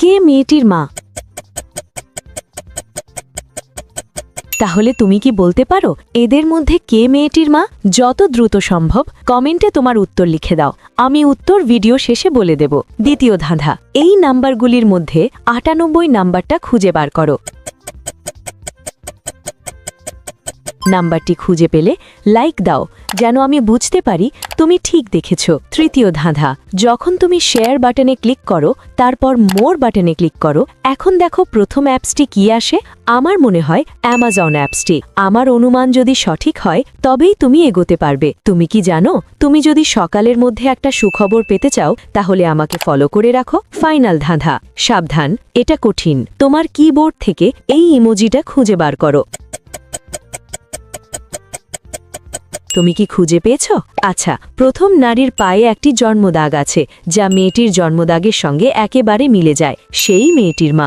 কে মেয়েটির মা? তাহলে তুমি কি বলতে পারো, এদের মধ্যে কে মেয়েটির মা? যত দ্রুত সম্ভব, কমেন্টে তোমার উত্তর লিখে দাও। আমি উত্তর ভিডিও শেষে বলে দেব। দ্বিতীয় ধাঁধা, এই নাম্বারগুলির মধ্যে আটানব্বই নাম্বারটা খুঁজে বার করো। নাম্বারটি খুঁজে পেলে লাইক দাও, যেন আমি বুঝতে পারি তুমি ঠিক দেখেছ। তৃতীয় ধাঁধা, যখন তুমি শেয়ার বাটনে ক্লিক করো, তারপর মোর বাটনে ক্লিক করো, এখন দেখো প্রথম অ্যাপসটি কি আসে? আমার মনে হয় অ্যামাজন অ্যাপসটি। আমার অনুমান যদি সঠিক হয়, তবেই তুমি এগোতে পারবে। তুমি কি জানো? তুমি যদি সকালের মধ্যে একটা সুখবর পেতে চাও, তাহলে আমাকে ফলো করে রাখো। ফাইনাল ধাঁধা, সাবধান, এটা কঠিন। তোমার কিবোর্ড থেকে এই ইমোজিটা খুঁজে বার করো। তুমি কি খুঁজে পেয়েছ? আচ্ছা প্রথম নারীর পায়ে একটি জন্মদাগ আছে, যা মেয়েটির জন্মদাগের সঙ্গে একেবারে মিলে যায়, সেই মেয়েটির মা।